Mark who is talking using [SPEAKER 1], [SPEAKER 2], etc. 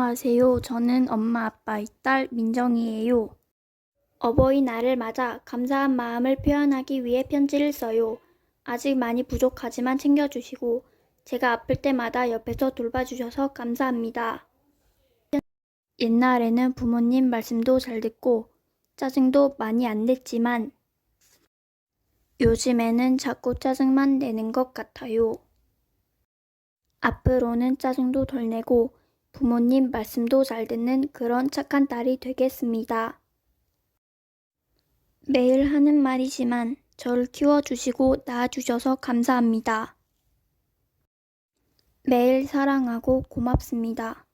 [SPEAKER 1] 안녕하세요. 저는 엄마 아빠의 딸 민정이에요. 어버이날을 맞아 감사한 마음을 표현하기 위해 편지를 써요. 아직 많이 부족하지만 챙겨주시고 제가 아플 때마다 옆에서 돌봐주셔서 감사합니다. 옛날에는 부모님 말씀도 잘 듣고 짜증도 많이 안 냈지만 요즘에는 자꾸 짜증만 내는 것 같아요. 앞으로는 짜증도 덜 내고 부모님 말씀도 잘 듣는 그런 착한 딸이 되겠습니다. 매일 하는 말이지만 저를 키워주시고 낳아주셔서 감사합니다. 매일 사랑하고 고맙습니다.